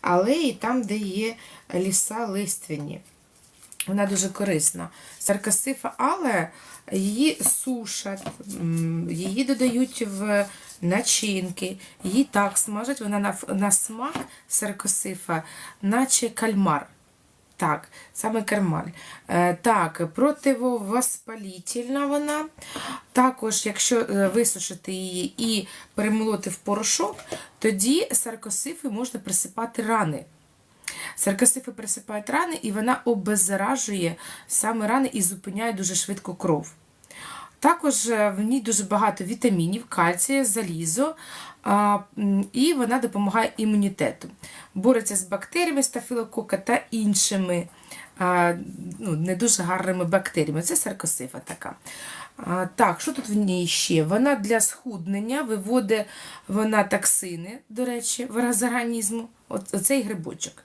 але і там, де є ліса лиственні. Вона дуже корисна. Саркосифа, але її сушать, її додають в начинки, її так смажать, вона на, на смак саркосифа, наче кальмар. Так, саме кармаль. Е, так, противовоспалітельна вона. Також, якщо е, висушити її і перемолоти в порошок, тоді саркосифи можна присипати рани. Саркосифи присипають рани, і вона обеззаражує саме рани і зупиняє дуже швидко кров. Також е, в ній дуже багато вітамінів, кальція, залізо, і вона допомагає імунітету. Бореться з бактеріями стафілокока та іншими ну, не дуже гарними бактеріями. Це саркосифа така. А, так, що тут в ній ще? Вона для схуднення виводить вона токсини, до речі, з організму. Оцей грибочок.